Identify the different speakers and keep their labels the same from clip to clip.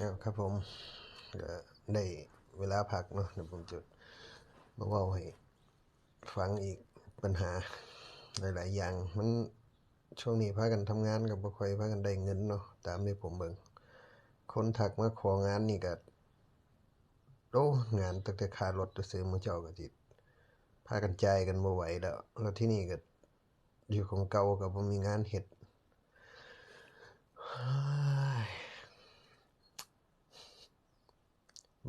Speaker 1: ครับผมได้เวลาพักเนาะเดี๋ยวผมจะมาว่าให้ฟังอีกปัญหาหลาย ๆ อย่าง มันช่วงนี้พากันทำงานกับบ่ค่อยพากันได้เงินเนาะตามที่ผมเบิ่งคนทักมาของานนี่ก็โอ้งานตั้งแต่ค่ารถซื้อมือเจ้าก็สิพากันใจกันบ่ไหวแล้ว แล้วที่นี่ก็อยู่ของเก่าก็บ่มีงานเฮ็ด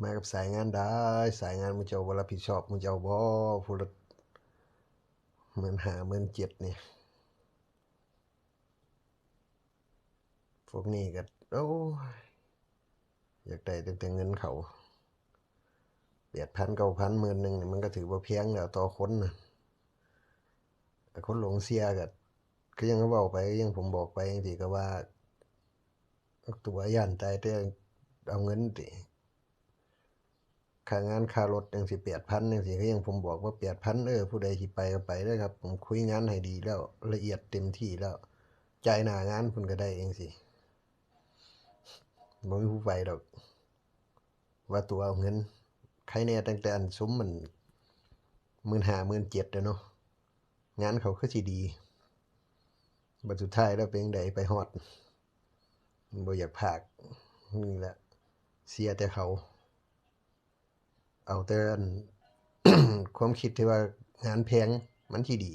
Speaker 1: มากับสายงานได้ สายงานมึงจะบ่รับผิดชอบมึงจะเอาบ่ผู้ละหมื่นห้าหมื่นเจ็ดเนี่ยพวกนี้ก็โอ้อยากได้ตั้งแต่เงินเขาแปดพันเก้าพันหมื่นหนึ่งมันก็ถือว่าเพียงแล้วต่อคนนะแต่คนหลงเสียก็ก็ยังก็บอกไปยังผมบอกไปอย่างที่ก็ว่า ตัวย่านใจแต่เอาเงินติ ค่างานค่ารถจังสิแปดพันจังสิก็ยังผมบอกว่าแปดพันเออผู้ใดสิไปก็ไปเด้ครับ ผมคุยงานให้ดีแล้วละเอียดเต็มที่แล้วใจหนางานเพิ่นก็ได้เองสิบ่มีผู้ไปดอก ว่าตัวเอาเงินใครแน่ตั้งแต่อันซุ้มมันหมื่นห้าหมื่นเจ็ดเนาะงานเขาคือสิดีบัดสุดท้ายแล้วเป็นจั่งใดไปฮอดบ่อยากพากนี่แหละเสียแต่เขา เอาแต่อันความคิดที่ว่างานแพงมันที่ดี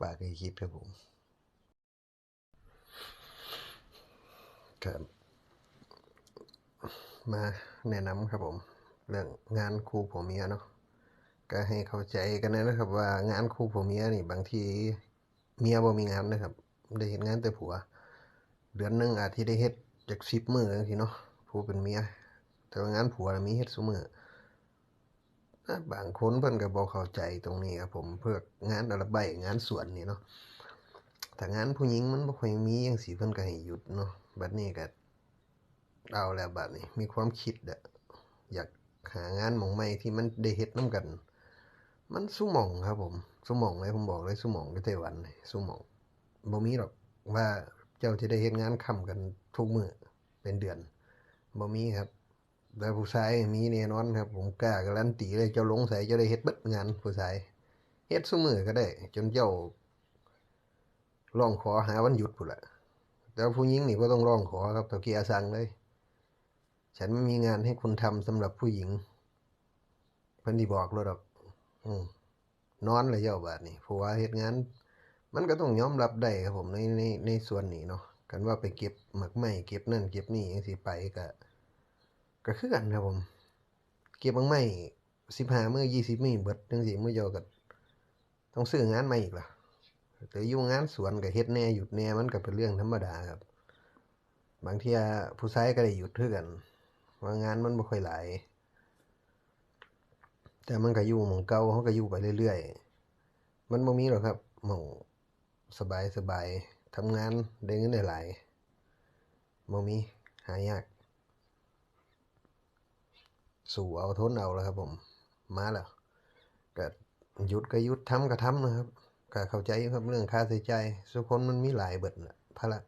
Speaker 1: ฝากให้คิดครับผมครับมาแนะนำครับผม เรื่องงานครูผัวเมียเนาะก็ให้เข้าใจกันนะครับ ว่างานครูผัวเมียนี่ บางทีเมียบ่มีงานนะครับ ได้เห็นงานแต่ผัว เดือนหนึ่งอาจที่ได้เฮ็ดจากสิบมือจังซี่เนาะผู้เป็นเมีย แต่ว่างานผัวมีเฮ็ดซุมือนะบางคนเพิ่นก็บ่เข้าใจตรงนี้ครับผมเพื่องานอาราไบงานสวนนี่เนาะถ้างานผู้หญิงมันบ่ค่อยมีจังซี่เพิ่นก็ให้หยุดเนาะบัดนี้ก็เอาแล้วบัดนี้ มีความคิดอะอยากหางานหมองใหม่ที่มันได้เฮ็ดนํกัน มันซุหม่องครับผมซุหม่องเลยผมบอกเลยซุหม่องในไต้หวันนี่ซุหม่องบ่มีหรอกว่าเจ้าสิได้เฮ็ดงานค่ำกันทุกมื้อเป็นเดือนบ่มีครับ แต่ผู้ชายมีแน่นอนครับ ผมกล้าการันตีเลยเจ้าลงใส่เจ้าได้เฮ็ดเบิดงานผู้ชายเฮ็ดซุมือก็ได้ จนเจ้าร้องขอหาวันหยุดพุ่นล่ะแต่ว่าผู้หญิงนี่บ่ต้องร้องขอครับเฒ่าแก่สั่งเลย ฉันไม่มีงานให้คุณทำสำหรับผู้หญิงเพิ่นสิบอกเลยดอก อืมนอนเลยเจ้าบาดนี้เพราะว่าเฮ็ดงานมันก็ต้องยอมรับได้ครับผมในในในส่วนนี้เนาะกันว่าไปเก็บหมักไม้เก็บนั่นเก็บนี่จังซี่ไปก็ ก็คือกันครับผม เก็บหมักไม้15มื้อ20มื้อเบิดจังซี่มื้อยวก็ต้องซื้องานใหม่อีกล่ะแต่ยู่งงานสวนก็เฮ็ดแน่หยุดแน่มันก็เป็นเรื่องธรรมดาครับ บางทีผู้ชายก็ได้หยุดคือกัน ว่างานมันบ่ค่อยหลายแต่มันก็อยู่หมองเก่าเขาก็อยู่ไปเรื่อยๆ มันบ่มีหรอกครับหมองสบายๆทำงานได้เงินได้หลายบ่มีหายาก สู่เอาทนเอาแล้วครับผม มาแล้วก็หยุดก็หยุดทำก็ทำนะครับก็เข้าใจครับเรื่องค่าใช้จ่ายทุกคนมันมีหลายเบิดนะพระ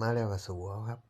Speaker 1: มาแล้วก็สู่เอาครับ